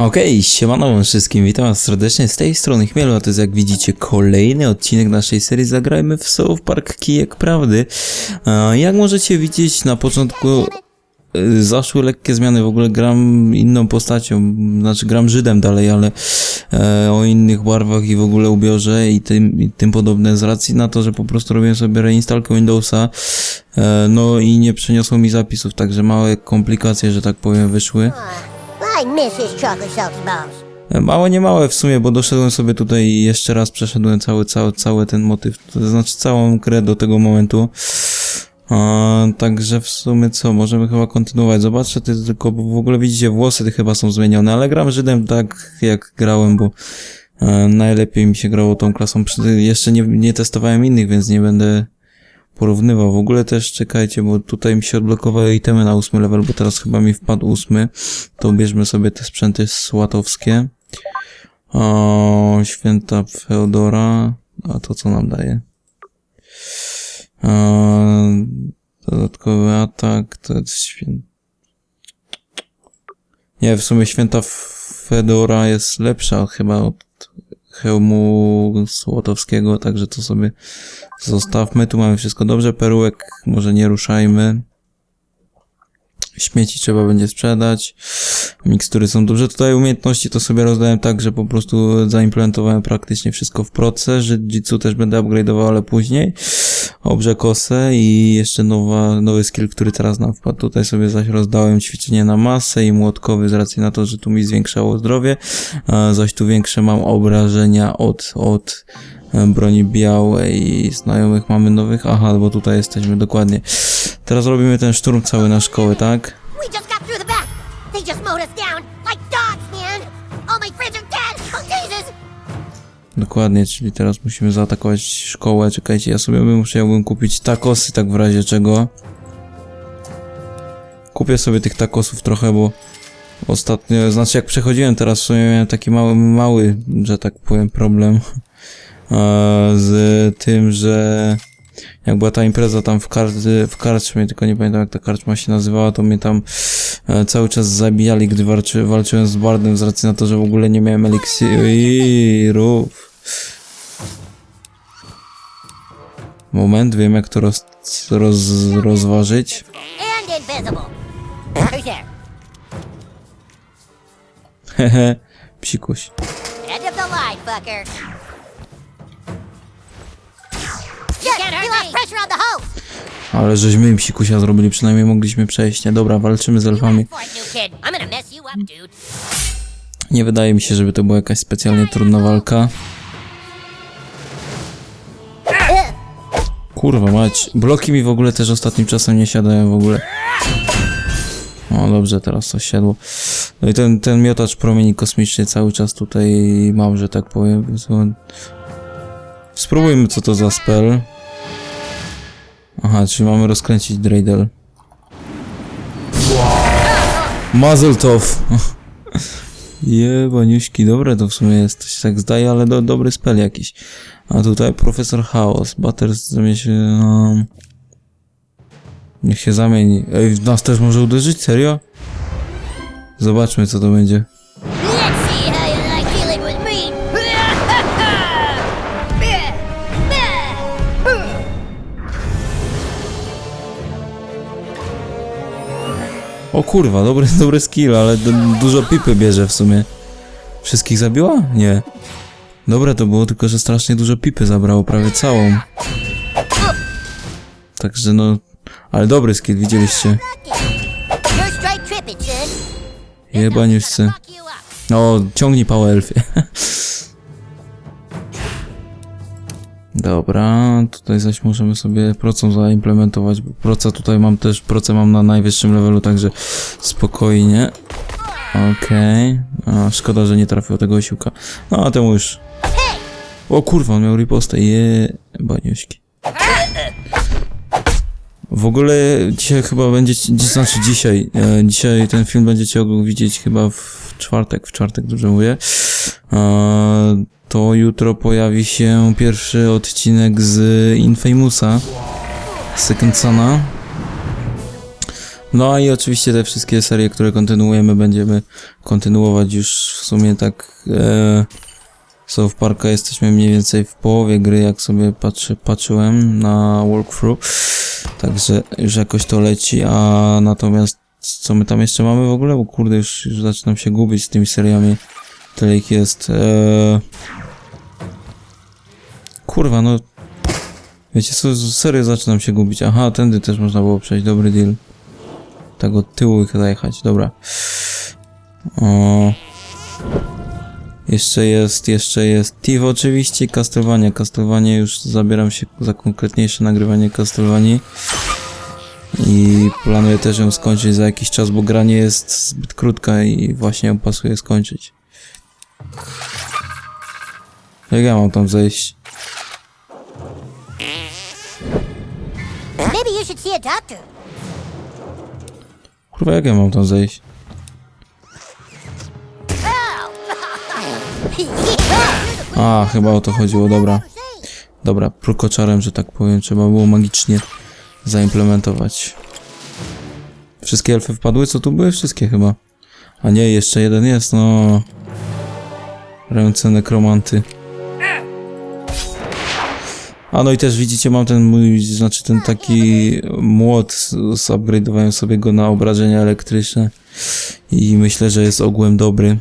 Okej, siemano wszystkim, witam was serdecznie z tej strony Chmielu, a to jest jak widzicie kolejny odcinek naszej serii Zagrajmy w South Park Kijek Prawdy. Jak możecie widzieć, na początku e, zaszły lekkie zmiany, w ogóle gram inną postacią, znaczy gram Żydem dalej, ale e, o innych barwach i w ogóle ubiorze i tym, i tym podobne z racji na to, że po prostu robiłem sobie reinstalkę Windowsa, e, no i nie przeniosło mi zapisów, także małe komplikacje, że tak powiem, wyszły. Małe, nie małe w sumie, bo doszedłem sobie tutaj i jeszcze raz przeszedłem cały, cały, cały ten motyw, to znaczy całą grę do tego momentu. A, także w sumie co, możemy chyba kontynuować. Zobaczę, ty tylko bo w ogóle widzicie, włosy te chyba są zmienione, ale gram Żydem tak jak grałem, bo e, najlepiej mi się grało tą klasą. Jeszcze nie, nie testowałem innych, więc nie będę porównywał. W ogóle też czekajcie, bo tutaj mi się odblokowały itemy na ósmy level, bo teraz chyba mi wpadł ósmy. To bierzmy sobie te sprzęty słatowskie. O, święta Feodora. A to co nam daje? O, dodatkowy atak, to jest święta... Nie, w sumie święta Fedora jest lepsza chyba od hełmu Słotowskiego, także to sobie zostawmy. Tu mamy wszystko dobrze. Perułek może nie ruszajmy. Śmieci trzeba będzie sprzedać. Mikstury są duże. Tutaj umiejętności to sobie rozdałem tak, że po prostu zaimplementowałem praktycznie wszystko w proce. Jitsu też będę upgrade'ował, ale później. Obrze kosę i jeszcze nowa, nowy skill, który teraz nam wpadł. Tutaj sobie zaś rozdałem ćwiczenie na masę i młotkowy z racji na to, że tu mi zwiększało zdrowie. Zaś tu większe mam obrażenia od, od e, broni białej i znajomych mamy nowych. Aha, bo tutaj jesteśmy dokładnie. Teraz robimy ten szturm cały na szkołę, tak? Dokładnie, czyli teraz musimy zaatakować szkołę. Czekajcie, ja sobie bym musiałbym kupić takosy, tak w razie czego. Kupię sobie tych takosów trochę, bo ostatnio, znaczy jak przechodziłem teraz w sumie miałem taki mały, mały, że tak powiem, problem e, z tym, że jak była ta impreza tam w, kar w karczmie, tylko nie pamiętam jak ta karczma się nazywała, to mnie tam e, cały czas zabijali, gdy walczy, walczyłem z Bardem z racji na to, że w ogóle nie miałem eliksirów. Moment, wiem jak to roz, roz, rozważyć. Hehe, psikuś. Ale żeśmy im psikusia zrobili, przynajmniej mogliśmy przejść. Nie, dobra, walczymy z elfami. Nie wydaje mi się, żeby to była jakaś specjalnie trudna walka. Kurwa mać, bloki mi w ogóle też ostatnim czasem nie siadają w ogóle. O, dobrze, teraz to siadło. No i ten, ten miotacz promieni kosmiczny cały czas tutaj mam, że tak powiem. Spróbujmy, co to za spell. Aha, czyli mamy rozkręcić Dreidel. Mazeltov! Jebaniuśki, dobre to w sumie jest, to się tak zdaje, ale do, dobry spell jakiś. A tutaj profesor Chaos, Butters zamieni się... Um... Niech się zamieni. Ej, nas też może uderzyć? Serio? Zobaczmy co to będzie. O kurwa, dobry, dobry skill, ale du dużo pipy bierze w sumie. Wszystkich zabiła? Nie. Dobre to było, tylko że strasznie dużo pipy zabrało, prawie całą. Także no... Ale dobry skill, widzieliście. Fuck you up. O, ciągnij pałę elfie. Dobra, tutaj zaś możemy sobie procą zaimplementować, bo proca tutaj mam też, procę mam na najwyższym levelu, także spokojnie. Okej, a szkoda, że nie trafił tego osiłka. No, a temu już... O kurwa, on miał ripostę, je... baniuśki. W ogóle dzisiaj chyba będziecie, dzi- znaczy dzisiaj, e, dzisiaj ten film będziecie widzieć chyba w czwartek, w czwartek dobrze mówię. E, to jutro pojawi się pierwszy odcinek z Infamousa, Second Sona. No i oczywiście te wszystkie serie, które kontynuujemy, będziemy kontynuować już w sumie tak. E, South Parka jesteśmy mniej więcej w połowie gry, jak sobie patrzy, patrzyłem na walkthrough. Także już jakoś to leci, a natomiast co my tam jeszcze mamy w ogóle? Bo kurde, już, już zaczynam się gubić z tymi seriami. Tyle ich jest. E, kurwa, no. Wiecie co, serio zaczynam się gubić. Aha, tędy też można było przejść, dobry deal. Tak od tyłu ich zajechać, dobra. O. Jeszcze jest, jeszcze jest TIV oczywiście, Castlevania. Castlevania już zabieram się za konkretniejsze nagrywanie Castlevanii. I planuję też ją skończyć za jakiś czas, bo gra nie jest zbyt krótka i właśnie ją pasuje skończyć. Jak ja mam tam zejść? Maybe you should see a doctor. Kurwa, jak ja mam tam zejść? A, chyba o to chodziło, dobra. Dobra, prokoczarem, że tak powiem, trzeba było magicznie zaimplementować. Wszystkie elfy wpadły, co tu były? Wszystkie chyba. A nie, jeszcze jeden jest, no. Ręce nekromanty. A no i też widzicie, mam ten mój, znaczy ten taki młot, zupgrade'owałem sobie go na obrażenia elektryczne i myślę, że jest ogółem dobry.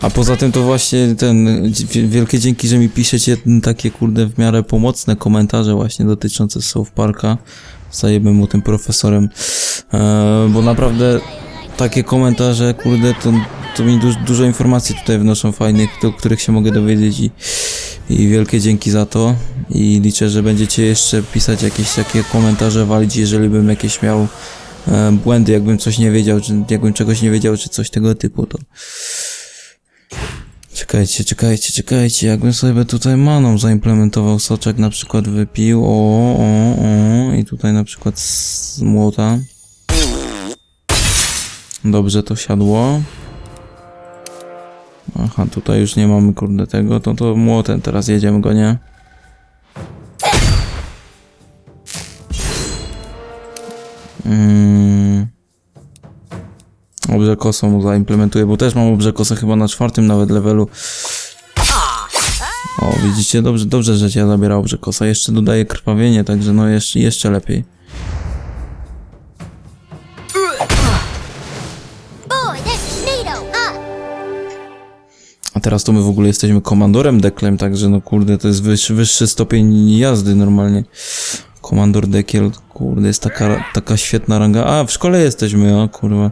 A poza tym to właśnie ten, wi- wielkie dzięki, że mi piszecie takie kurde w miarę pomocne komentarze właśnie dotyczące South Parka. Zajebę mu tym profesorem, e, bo naprawdę takie komentarze, kurde, to, to mi duż, dużo informacji tutaj wnoszą fajnych, do których się mogę dowiedzieć i, i wielkie dzięki za to i liczę, że będziecie jeszcze pisać jakieś takie komentarze, walić, jeżeli bym jakieś miał e, błędy, jakbym coś nie wiedział, czy jakbym czegoś nie wiedział, czy coś tego typu, to Czekajcie, czekajcie, czekajcie, jakbym sobie tutaj maną zaimplementował soczek, na przykład wypił, o, o, o, i tutaj na przykład z młota. Dobrze to siadło. Aha, tutaj już nie mamy kurde tego, to to młotem teraz jedziemy go, nie? Mm. Obrze kosą mu zaimplementuję, bo też mam obrze kosę chyba na czwartym nawet levelu. O, widzicie, dobrze, dobrze, że cię zabiera obrze kosa. Jeszcze dodaję krwawienie, także no jeszcze, jeszcze lepiej. Teraz to my w ogóle jesteśmy komandorem deklem, także no kurde, to jest wyższy, wyższy stopień jazdy normalnie. Komandor dekiel, kurde, jest taka, taka świetna ranga. A, w szkole jesteśmy, o kurwa.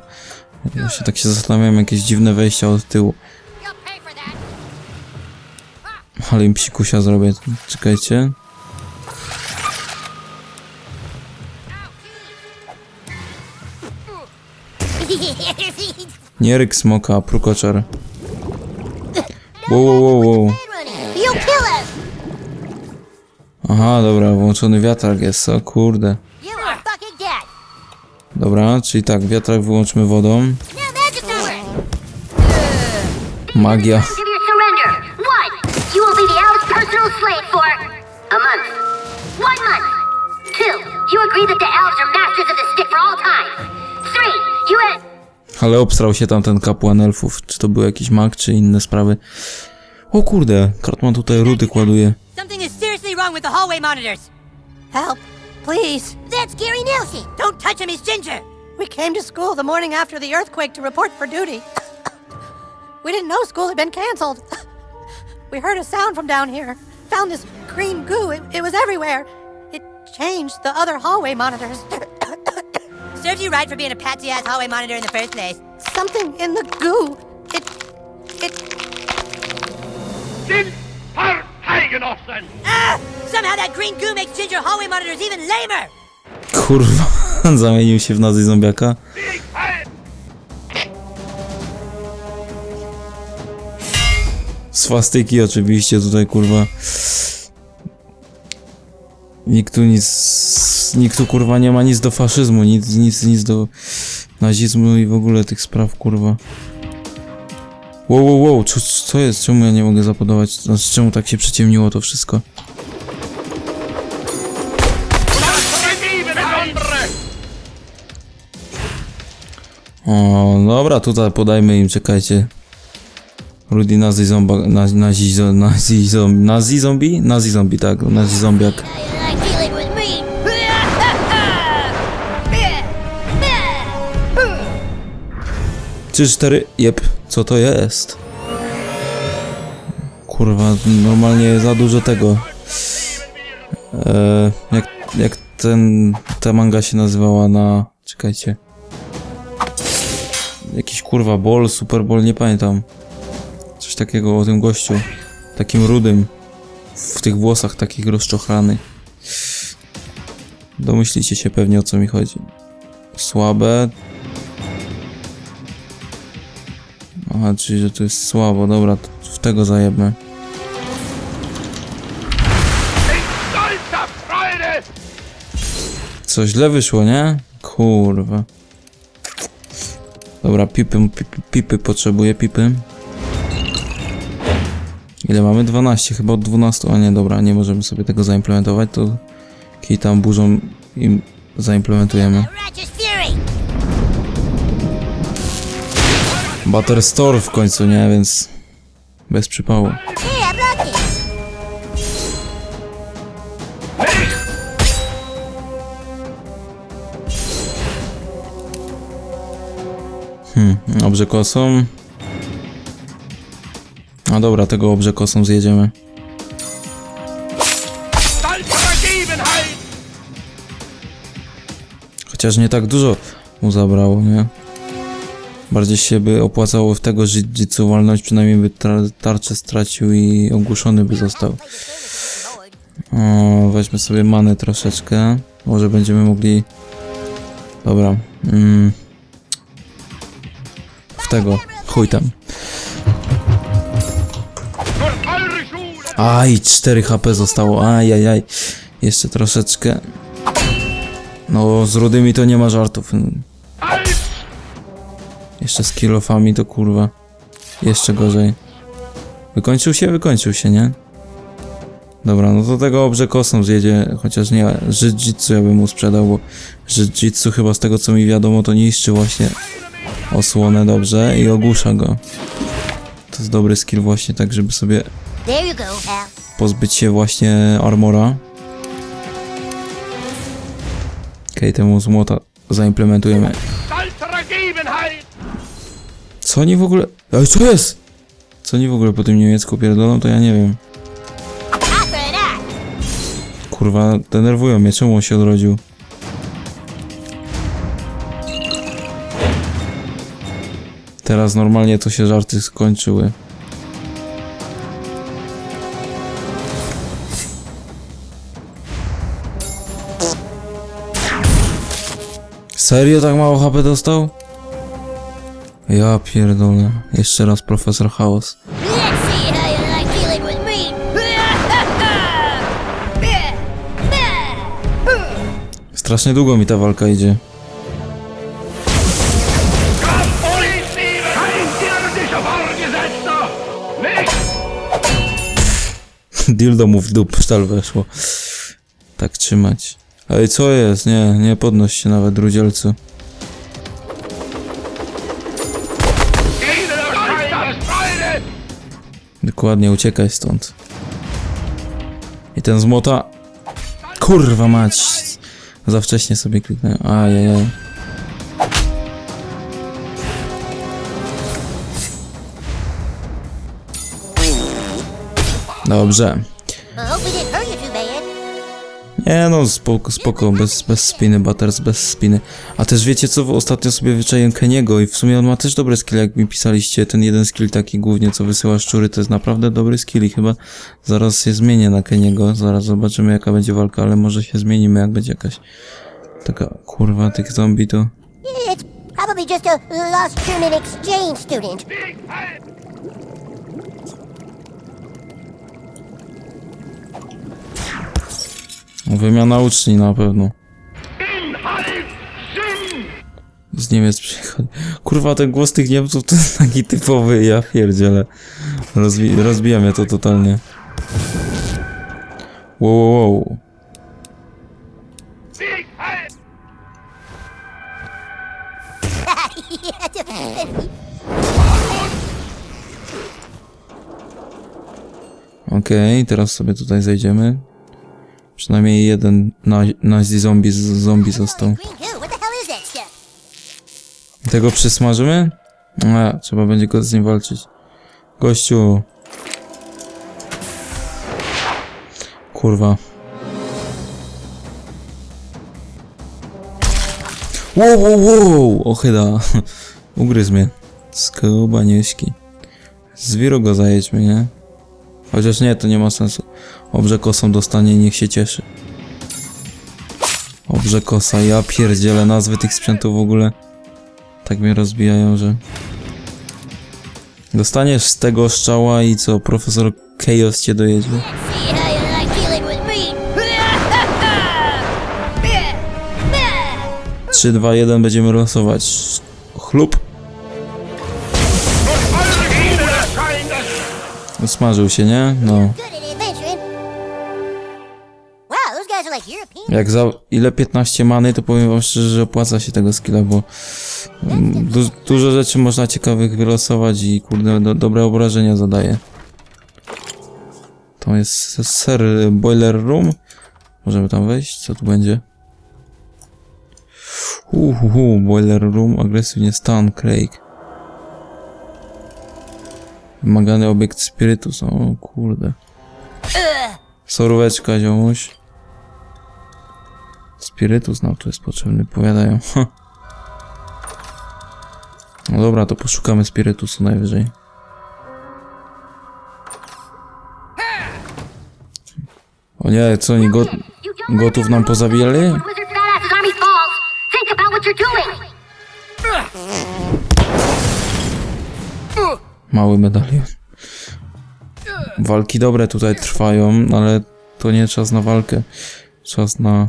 Ja się tak się zastanawiam, jakieś dziwne wejścia od tyłu. Ale im psikusia zrobię. Czekajcie. Nie ryk smoka, prukoczar. Wow, wow, wow. Aha, dobra, włączony wiatrak jest, o kurde. Dobra, czyli tak, wiatrak wyłączmy wodą. Magia. you will be the owl's personal slave for a month. One month. Two, you agree that the owls are masters of the stick for all time. Three, you had. Ale obstrał się tam ten kapłan elfów. Czy to był jakiś mag, czy inne sprawy. O kurde, Kartman tutaj rudy kładuje. Something is seriously wrong with the hallway monitors. Help, please. That's Gary Nelson. Don't touch him, he's ginger. We came to school the morning after the earthquake to report for duty. We didn't know school had been canceled. We heard a sound from down here. Found this green goo. It, it was everywhere. It changed the other hallway monitors. Serves you right for being a patsy ass hallway monitor in the first place. Something in the goo. It. It. Sin Parteigenossen! Ah! Somehow that green goo makes ginger hallway monitors even lamer. Kurwa, zamienił się w nazy zombiaka. Swastyki oczywiście tutaj, kurwa. Nikt tu nic, nikt tu kurwa nie ma nic do faszyzmu, nic, nic, nic do nazizmu i w ogóle tych spraw kurwa. Wow, wow, wow, co, co jest? Czemu ja nie mogę zapodować? No, znaczy, czemu tak się przyciemniło to wszystko? O, dobra, tutaj podajmy im, czekajcie. Rudy nazi zomba, nazi, nazi, nazi, zombie, nazi zombie? Nazi zombie, tak, nazi zombiak. Trzy, cztery, jep, co to jest? Kurwa, normalnie za dużo tego. E, jak, jak ten, ta manga się nazywała na... Czekajcie. Jakiś kurwa ball, super ball, nie pamiętam. Takiego o tym gościu. Takim rudym. W tych włosach takich rozczochranych. Domyślicie się pewnie o co mi chodzi. Słabe, Aha, czyli że to jest słabo, dobra, w tego zajebmy. Co źle wyszło, nie? Kurwa. Dobra, pipy, pipy, pipy potrzebuję, pipy. Ile mamy? 12, chyba od 12, a nie, dobra, nie możemy sobie tego zaimplementować, to kij tam burzą im zaimplementujemy. Store w końcu, nie? Więc bez przypału. Hmm, obrze kosą. A dobra, tego obrze kosą zjedziemy. Chociaż nie tak dużo mu zabrało, nie? Bardziej się by opłacało w tego jitsu walnąć, przynajmniej by tra- tarczę stracił i ogłuszony by został. O, weźmy sobie manę troszeczkę. Może będziemy mogli... Dobra. Mm. W tego. Chuj tam. Aj, 4 HP zostało. Aj, aj, aj. Jeszcze troszeczkę. No, z rudymi to nie ma żartów. Jeszcze z kilofami to kurwa. Jeszcze gorzej. Wykończył się? Wykończył się, nie? Dobra, no to tego obrze kosą zjedzie, chociaż nie, Jitsu ja bym mu sprzedał, bo Jitsu chyba z tego co mi wiadomo to niszczy właśnie osłonę dobrze i ogłusza go. To jest dobry skill właśnie tak, żeby sobie Pozbyć się właśnie armora. Okej, temu z młota zaimplementujemy. Co oni w ogóle... Ej, co jest? Co oni w ogóle po tym niemiecku pierdolą, to ja nie wiem. Kurwa, denerwują mnie, czemu on się odrodził? Teraz normalnie to się żarty skończyły. Serio tak mało HP dostał? Ja pierdolę. Jeszcze raz profesor Chaos. Strasznie długo mi ta walka idzie. Dildo mu w dup sztal weszło. Tak trzymać. Ej, co jest? Nie, nie podnoś się nawet, Freude! Dokładnie, uciekaj stąd. I ten z młota... Kurwa mać! Za wcześnie sobie kliknąłem. Ajajaj. Dobrze. Nie no, spoko, spoko, bez, bez spiny, Butters, bez spiny. A też wiecie co, ostatnio sobie wyczaiłem Keniego i w sumie on ma też dobre skill, jak mi pisaliście, ten jeden skill taki głównie, co wysyła szczury, to jest naprawdę dobry skill i chyba zaraz się zmienię na Keniego, zaraz zobaczymy jaka będzie walka, ale może się zmienimy, jak będzie jakaś taka, kurwa, tych zombie to... It's probably just a lost German exchange student. Wymiana uczni na pewno. Z Niemiec przychodzi. Kurwa, ten głos tych Niemców to jest taki typowy, ja pierdzielę. Rozwi rozbija mnie to totalnie. Wow, wow, wow. Okej, teraz sobie tutaj zejdziemy. Przynajmniej jeden na, nazi zombie, zombie został. Tego przysmażymy? A, trzeba będzie go z nim walczyć. Gościu. Kurwa. Wow, wow, wow! Ochyda. Ugryzł mnie. Skubaniuśki. Zwiro go zajedźmy, nie? Chociaż nie, to nie ma sensu. Obrze kosą dostanie i niech się cieszy. Obrze kosa, ja pierdzielę nazwy tych sprzętów w ogóle. Tak mnie rozbijają, że... Dostaniesz z tego strzała i co, profesor Chaos cię dojedzie? 3, 2, 1 będziemy losować. Chlup. Usmażył się, nie? No. Jak za ile 15 many, to powiem wam szczerze, że opłaca się tego skilla, bo mm, du dużo rzeczy można ciekawych wylosować i kurde, do dobre obrażenia zadaje. To jest ser Boiler Room. Możemy tam wejść? Co tu będzie? Uhuhu, Boiler Room, agresywnie stan, Craig. Wymagany obiekt spirytus, o kurde. Soróweczka, ziomuś. Spirytus nam tu jest potrzebny, powiadają. No dobra, to poszukamy spirytusu najwyżej. O nie, co oni go... You don't Gotów nam pozabijali? Mały medalion. Walki dobre tutaj trwają, ale to nie czas na walkę. Czas na...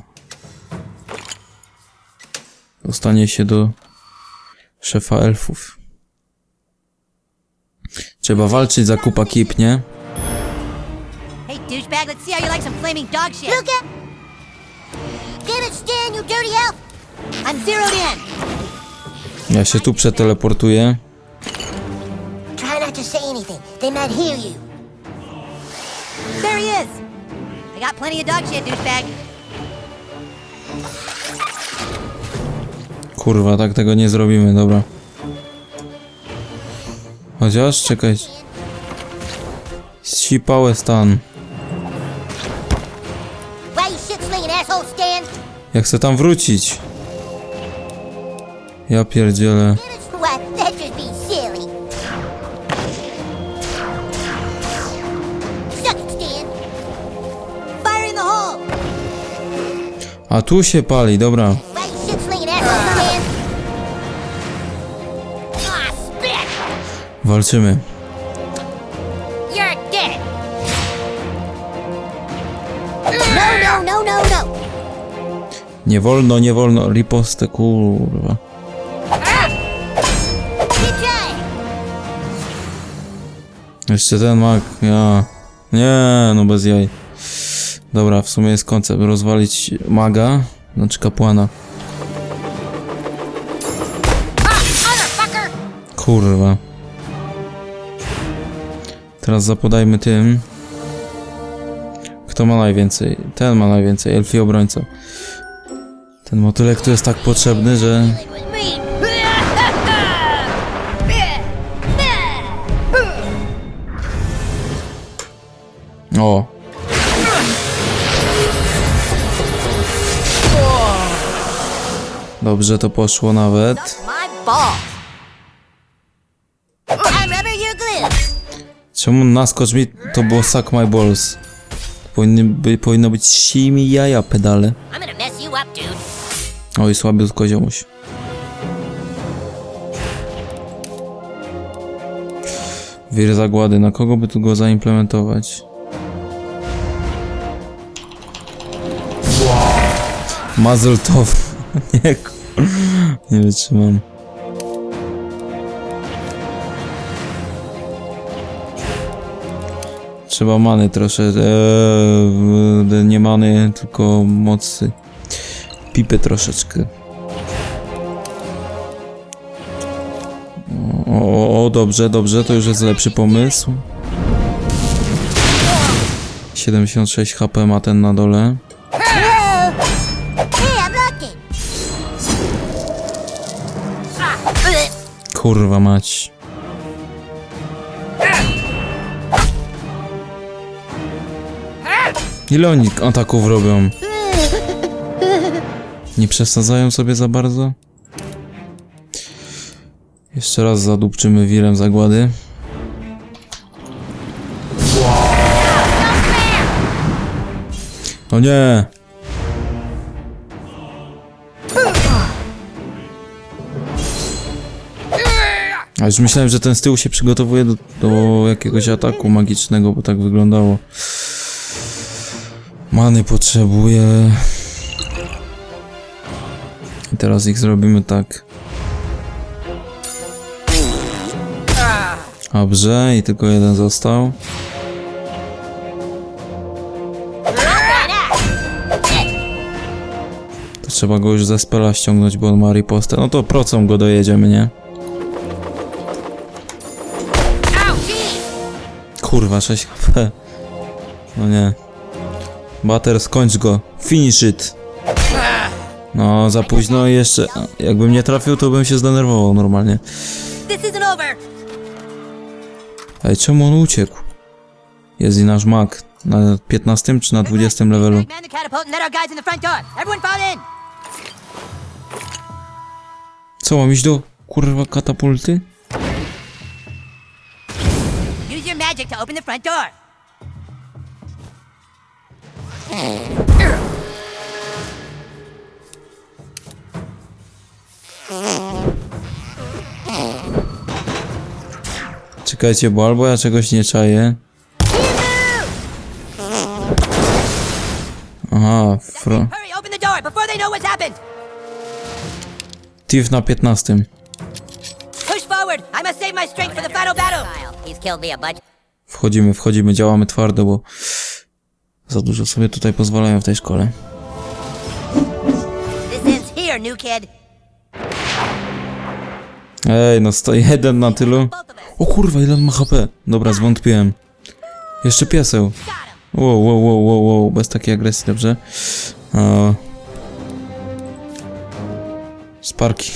Dostanie się do szefa elfów. Trzeba walczyć za kupa kip, nie? Hey, douchebag, let's see how you like some flaming dog shit. Damn Stan, you dirty elf! I'm zeroed in. Ja się tu przeteleportuję. They might hear you. There he is. I got plenty of dog shit, douchebag. Kurwa, tak tego nie zrobimy, dobra. Chociaż, czekaj. Zsipałe stan. Why you shit slinging asshole, Stan? Ja chcę tam wrócić. Ja pierdzielę. A tu się pali, dobra. Walczymy. Nie wolno, nie wolno. Ripostę, kurwa. Jeszcze ten mag, ja. Nie, no bez jaj. Dobra, w sumie jest koncept. Rozwalić maga, znaczy kapłana. Kurwa. Teraz zapodajmy tym. Kto ma najwięcej? Ten ma najwięcej, elfi obrońca. Ten motylek tu jest tak potrzebny, że... O! Dobrze to poszło nawet. Czemu naskocz mi to było suck my balls? Powinny, by, powinno być simi jaja pedale. Oj, słabiutko ziomuś. Wir zagłady, na kogo by tu go zaimplementować? Mazel tov. Nie, nie wytrzymam. Trzeba many trosze, eee, nie many, tylko mocy. Pipę troszeczkę. O, dobrze, dobrze, to już jest lepszy pomysł. 76 HP ma ten na dole. Kurwa mać. Ile oni ataków robią? Nie przesadzają sobie za bardzo? Jeszcze raz zadupczymy wirem zagłady. O nie! A już myślałem, że ten z tyłu się przygotowuje do, do jakiegoś ataku magicznego, bo tak wyglądało. Many potrzebuję. I teraz ich zrobimy tak. Dobrze, i tylko jeden został. To trzeba go już ze spela ściągnąć, bo on ma ripostę. No to procą go dojedziemy, nie? Kurwa, 6 HP. No nie. Bater, skończ go. Finish it. No, za późno i jeszcze... Jakbym nie trafił, to bym się zdenerwował normalnie. Ej, czemu on uciekł? Jest i nasz mag. Na 15 czy na 20 levelu? Co, mam iść do kurwa katapulty? Open the front door! Czekajcie, bo albo ja czegoś nie czaję. Aha, fro... Hurry, open the door before they know what's happened! Na 15. Push forward! I must save my strength for the final battle! He's killed me a bunch. Wchodzimy, wchodzimy, działamy twardo, bo za dużo sobie tutaj pozwalają w tej szkole. Ej, no 101 na tylu. O kurwa, ile on ma HP? Dobra, zwątpiłem. Jeszcze pieseł. Wow, wow, wow, wow, wow, bez takiej agresji, dobrze? O. Sparki.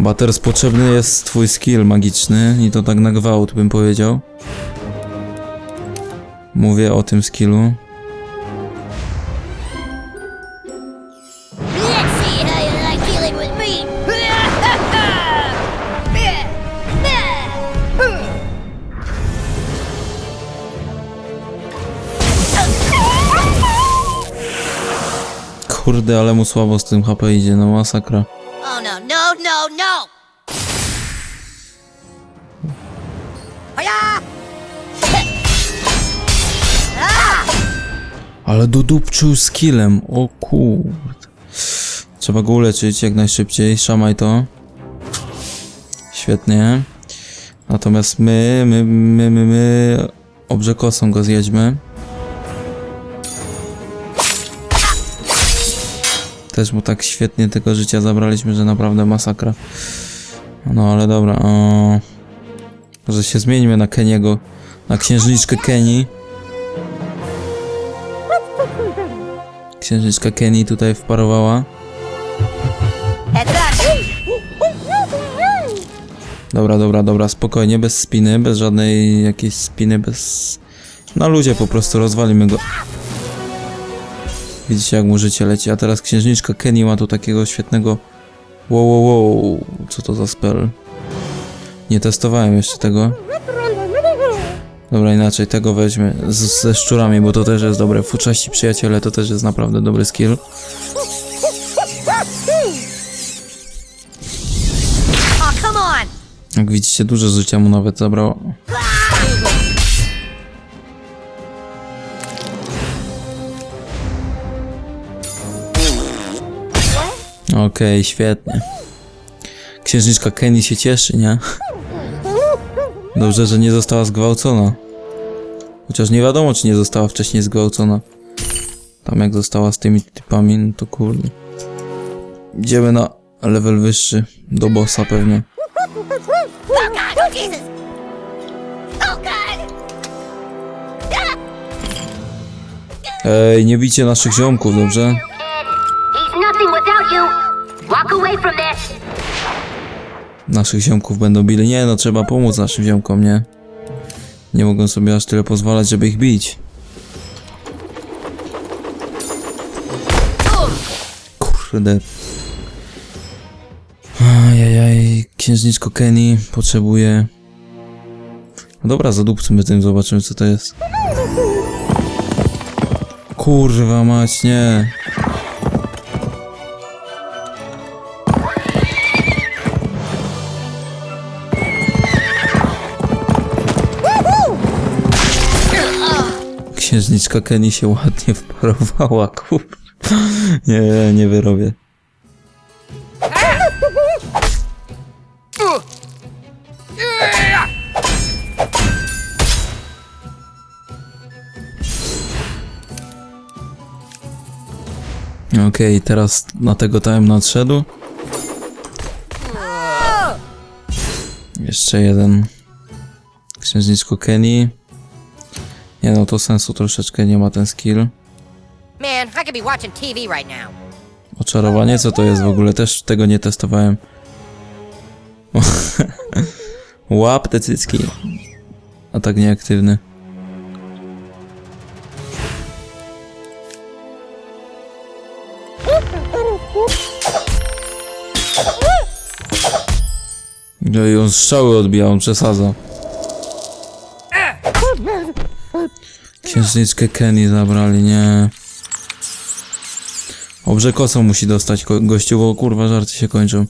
Baters, potrzebny jest twój skill magiczny i to tak na gwałt bym powiedział. Mówię o tym skillu. Kurde, ale mu słabo z tym HP idzie, no masakra. Ale dodupczył skillem, o kurde. Trzeba go uleczyć jak najszybciej, szamaj to. Świetnie. Natomiast my, my, my, my, my obrzekosą go zjedźmy. Też mu tak świetnie tego życia zabraliśmy, że naprawdę masakra. No ale dobra, o... Może się zmieńmy na Keniego, na księżniczkę Kenii. Księżniczka Kenny tutaj wparowała. Dobra, dobra, dobra, spokojnie, bez spiny, bez żadnej jakiejś spiny, bez... Na ludzie po prostu rozwalimy go. Widzicie jak mu życie leci, a teraz księżniczka Kenny ma tu takiego świetnego... Wow, wow, wow, co to za spell? Nie testowałem jeszcze tego. Dobra, inaczej, tego weźmy z, ze szczurami, bo to też jest dobre. Fuczaści przyjaciele to też jest naprawdę dobry skill. Jak widzicie, dużo życia mu nawet zabrało. Okej, świetnie. Księżniczka Kenny się cieszy, nie? Dobrze, że nie została zgwałcona. Chociaż nie wiadomo, czy nie została wcześniej zgwałcona. Tam jak została z tymi typami, no to kurde. Idziemy na level wyższy, do bossa pewnie. Ej, nie bicie naszych ziomków, dobrze? He's nothing without you. Walk away from this. Naszych ziomków będą bili. Nie no, trzeba pomóc naszym ziomkom, nie? Nie mogą sobie aż tyle pozwalać, żeby ich bić. Kurde. Ajajaj, księżniczko Kenny potrzebuje... No dobra, zadupcmy tym, zobaczymy co to jest. Kurwa mać, nie. Księżniczka Kenny się ładnie wparowała, kur... Nie, nie wyrobię. Okej, teraz na tego time nadszedł. Jeszcze jeden. Księżniczko Kenny. Nie no, to sensu troszeczkę nie ma ten skill. Man, I could be watching TV right now. Oczarowanie, co to jest w ogóle? Też tego nie testowałem. Łap te cycki. Atak nieaktywny. No i on strzały odbija, on przesadza. Księżniczkę Kenny zabrali, nie. Obrze kosą musi dostać ko- gościu, bo kurwa żarty się kończą.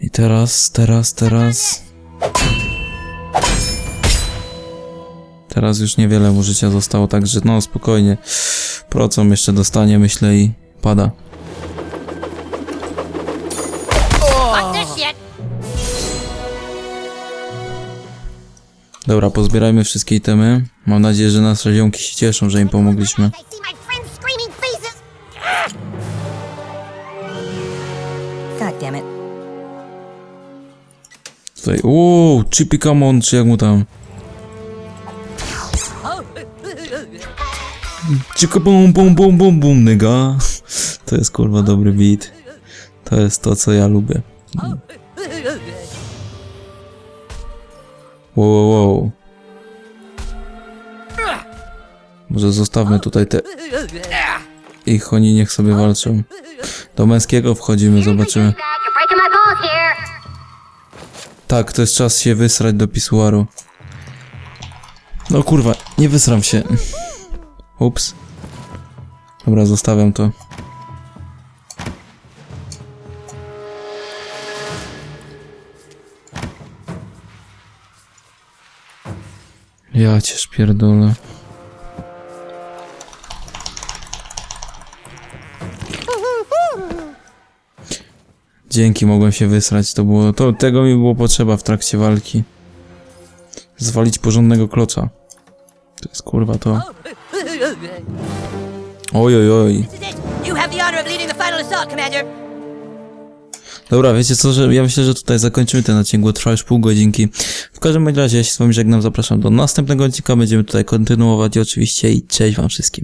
I teraz, teraz, teraz. Teraz już niewiele mu życia zostało, także no spokojnie. Procą jeszcze dostanie, myślę, i pada. Dobra, pozbierajmy wszystkie itemy. Mam nadzieję, że nasze ziomki się cieszą, że im pomogliśmy. Tutaj, uuu, Chippy Camon, czy jak mu tam? Cika bum bum bum bum bum, nigga. To jest kurwa dobry beat. To jest to, co ja lubię. Wow, wow, wow. Może zostawmy tutaj te... Ich, oni niech sobie walczą. Do męskiego wchodzimy, zobaczymy. Tak, to jest czas się wysrać do pisuaru. No kurwa, nie wysram się. Ups. Dobra, zostawiam to. Ja cię szpierdolę. Dzięki, mogłem się wysrać. To było, to, tego mi było potrzeba w trakcie walki. Zwalić porządnego kloca. To jest kurwa to. Oj, oj, oj. Dobra, wiecie co, że ja myślę, że tutaj zakończymy ten odcinek, bo trwa już pół godzinki. W każdym razie, ja się z wami żegnam, zapraszam do następnego odcinka, będziemy tutaj kontynuować oczywiście i cześć wam wszystkim.